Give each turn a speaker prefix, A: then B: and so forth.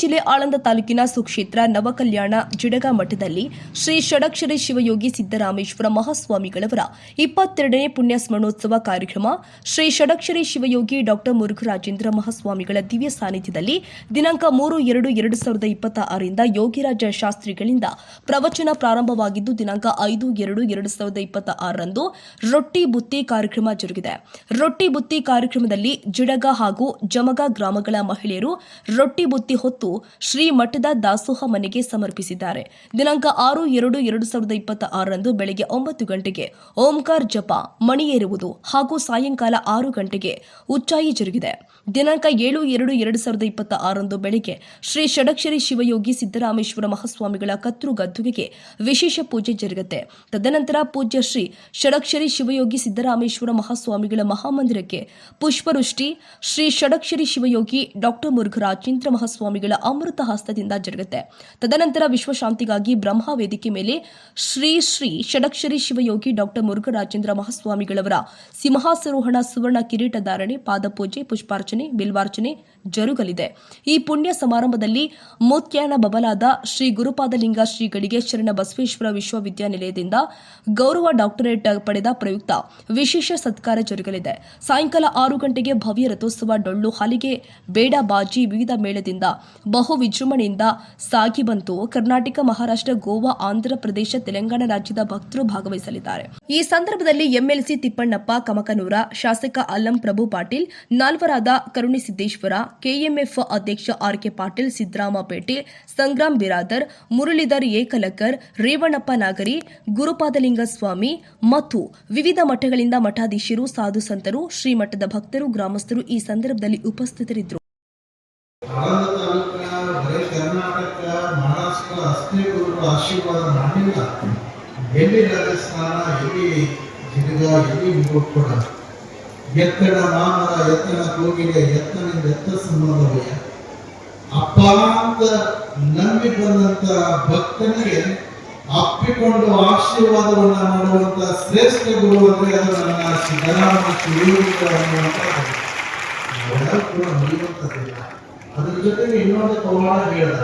A: ಜಿಲ್ಲೆ ಆಳಂದ ತಾಲೂಕಿನ ಸುಕ್ಷೇತ್ರ ನವಕಲ್ಯಾಣ ಜಿಡಗ ಮಠದಲ್ಲಿ ಶ್ರೀ ಷಡಕ್ಷರಿ ಶಿವಯೋಗಿ ಸಿದ್ದರಾಮೇಶ್ವರ ಮಹಾಸ್ವಾಮಿಗಳವರ ಇಪ್ಪತ್ತೆರಡನೇ ಪುಣ್ಯ ಸ್ಮರಣೋತ್ಸವ ಕಾರ್ಯಕ್ರಮ, ಶ್ರೀ ಷಡಕ್ಷರಿ ಶಿವಯೋಗಿ ಡಾಕ್ಟರ್ ಮುರುಘರಾಜೇಂದ್ರ ಮಹಾಸ್ವಾಮಿಗಳ ದಿವ್ಯ ಸಾನ್ನಿಧ್ಯದಲ್ಲಿ ದಿನಾಂಕ ಮೂರು ಎರಡು ಎರಡು ಸಾವಿರದ ಇಪ್ಪತ್ತ ಆರರಿಂದ ಯೋಗಿರಾಜ ಶಾಸ್ತ್ರಿಗಳಿಂದ ಪ್ರವಚನ ಪ್ರಾರಂಭವಾಗಿದ್ದು, ದಿನಾಂಕ ಐದು ಎರಡು ಎರಡು ಸಾವಿರದ ಇಪ್ಪತ್ತ ಆರರಂದು ರೊಟ್ಟಿ ಬುತ್ತಿ ಕಾರ್ಯಕ್ರಮ ಜರುಗಿದೆ. ರೊಟ್ಟಿ ಬುತ್ತಿ ಕಾರ್ಯಕ್ರಮದಲ್ಲಿ ಜಿಡಗ ಹಾಗೂ ಜಮಗ ಗ್ರಾಮಗಳ ಮಹಿಳೆಯರು ರೊಟ್ಟಿ ಬುತ್ತಿ ಹೊತ್ತು ಶ್ರೀ ಮಠದ ದಾಸೋಹ ಮನೆಗೆ ಸಮರ್ಪಿಸಿದ್ದಾರೆ. ದಿನಾಂಕ ಆರು ಎರಡು ಎರಡು ಸಾವಿರದ ಇಪ್ಪತ್ತ ಆರರಂದು ಬೆಳಗ್ಗೆ ಒಂಬತ್ತು ಗಂಟೆಗೆ ಓಂಕಾರ್ ಜಪ ಮಣಿಯೇರುವುದು ಹಾಗೂ ಸಾಯಂಕಾಲ ಆರು ಗಂಟೆಗೆ ಉಚ್ಚಾಯಿ ಜರುಗಿದೆ. ದಿನಾಂಕ ಏಳು ಎರಡು ಎರಡು ಸಾವಿರದ ಇಪ್ಪತ್ತ ಆರಂದು ಬೆಳಗ್ಗೆ ಶ್ರೀ ಷಡಕ್ಷರಿ ಶಿವಯೋಗಿ ಸಿದ್ದರಾಮೇಶ್ವರ ಮಹಾಸ್ವಾಮಿಗಳ ಕತ್ರು ಗದ್ದುಗೆಗೆ ವಿಶೇಷ ಪೂಜೆ ಜರುಗುತ್ತೆ. ತದನಂತರ ಪೂಜ್ಯ ಶ್ರೀ ಷಡಕ್ಷರಿ ಶಿವಯೋಗಿ ಸಿದ್ದರಾಮೇಶ್ವರ ಮಹಾಸ್ವಾಮಿಗಳ ಮಹಾಮಂದಿರಕ್ಕೆ ಪುಷ್ಪವೃಷ್ಟಿ, ಶ್ರೀ ಷಡಕ್ಷರಿ ಶಿವಯೋಗಿ ಡಾಕ್ಟರ್ ಮುರುಘರಾಜೇಂದ್ರ ಮಹಾಸ್ವಾಮಿಗಳ ಅಮೃತ ಹಸ್ತದಿಂದ ಜರುಗುತ್ತೆ. ತದನಂತರ ವಿಶ್ವಶಾಂತಿಗಾಗಿ ಬ್ರಹ್ಮ ವೇದಿಕೆ ಮೇಲೆ ಶ್ರೀ ಶ್ರೀ ಷಡಕ್ಷರಿ ಶಿವಯೋಗಿ ಡಾಕ್ಟರ್ ಮುರುಘರಾಜೇಂದ್ರ ಮಹಾಸ್ವಾಮಿಗಳವರ ಸಿಂಹಾಸರೋಹಣ ಸುವರ್ಣ ಕಿರೀಟ ಧಾರಣೆ ಪಾದಪೂಜೆ ಪುಷ್ಪಾರ್ಚನೆ, ಬಿಲ್ವಾರ್ಚನೆ ಜರುಗಲಿದೆ. ಈ ಪುಣ್ಯ ಸಮಾರಂಭದಲ್ಲಿ ಮೋತ್ಯಾನ ಬಬಲಾದ ಶ್ರೀ ಗುರುಪಾದಲಿಂಗ ಶ್ರೀಗಳಿಗೆ ಶರಣ ಬಸವೇಶ್ವರ ವಿಶ್ವವಿದ್ಯಾನಿಲಯದಿಂದ ಗೌರವ ಡಾಕ್ಟರೇಟ್ ಪಡೆದ ಪ್ರಯುಕ್ತ ವಿಶೇಷ ಸತ್ಕಾರ ಜರುಗಲಿದೆ. ಸಾಯಂಕಾಲ ಆರು ಗಂಟೆಗೆ ಭವ್ಯ ರಥೋತ್ಸವ ಡೊಳ್ಳು ಹಾಲಿಗೆ, ಬೇಡ ಬಾಜಿ, ವಿವಿಧ ಮೇಳದಿಂದ ಬಹು ವಿಜೃಂಭಣೆಯಿಂದ ಸಾಗಿ ಬಂತು ಕರ್ನಾಟಕ, ಮಹಾರಾಷ್ಟ್ರ, ಗೋವಾ, ಆಂಧ್ರ ಪ್ರದೇಶ, ತೆಲಂಗಾಣ ರಾಜ್ಯದ ಭಕ್ತರು ಭಾಗವಹಿಸಲಿದ್ದಾರೆ. ಈ ಸಂದರ್ಭದಲ್ಲಿ ಎಂಎಲ್ಸಿ ತಿಪ್ಪಣ್ಣಪ್ಪ, ಕಮಕನೂರ ಶಾಸಕ ಅಲ್ಲಂ ಪ್ರಭು ಪಾಟೀಲ್, ನಾಲ್ವರಾದ ಕರುಣಿಸಿದ್ದೇಶ್ವರ ಕೆಎಂಎಫ್ ಅಧ್ಯಕ್ಷ ಆರ್ ಕೆ ಪಾಟೀಲ್ ಸಿದ್ದರಾಮಪೇಟೆ ಸಂಗ್ರಾಮ್ ಬಿರಾದರ್, ಮುರಳೀಧರ್ ಏಕಲಕರ್ ರೇವಣಪ್ಪ ನಾಗರಿ, ಗುರುಪಾದಲಿಂಗ ಸ್ವಾಮಿ ಮತ್ತು ವಿವಿಧ ಮಠಗಳಿಂದ ಮಠಾಧೀಶರು, ಸಾಧು ಸಂತರು, ಶ್ರೀಮಠದ ಭಕ್ತರು, ಗ್ರಾಮಸ್ಥರು ಈ ಸಂದರ್ಭದಲ್ಲಿ ಉಪಸ್ಥಿತರಿದ್ದರು
B: ಆಳಂದ ತಾಲೂಕಿನ ಬರೀ ಕರ್ನಾಟಕ ಮಹಾರಾಷ್ಟ್ರ ಅಷ್ಟೇ ಗುರುಗಳ ಆಶೀರ್ವಾದ ಮಾಡಿಲ್ಲ. ಎಲ್ಲಿ ರಾಜಸ್ಥಾನ ಎಲ್ಲಿ ಜಿಗ ಎಲ್ಲಿ ಕೂಡ ಎತ್ತಡ ಮಾಮರ, ಎತ್ತನ ಕೋಗಿಲೆ ಎತ್ತನಿಂದ ಎತ್ತ ಸಂಬಂಧವೇ ಅಪ್ಪ ಅಂತ ನಂಬಿ ಬಂದಂತ ಭಕ್ತನಿಗೆ ಅಪ್ಪಿಕೊಂಡು ಆಶೀರ್ವಾದವನ್ನ ಮಾಡುವಂತ ಶ್ರೇಷ್ಠ ಗುರು ಅಂದ್ರೆ ಅದು ನನ್ನ ಸಿದ್ದರಾಮ ಅದ್ರ ಜೊತೆಗೆ ಇನ್ನೊಂದು ಪ್ರಮಾಣ ಹೇಳ್ದ.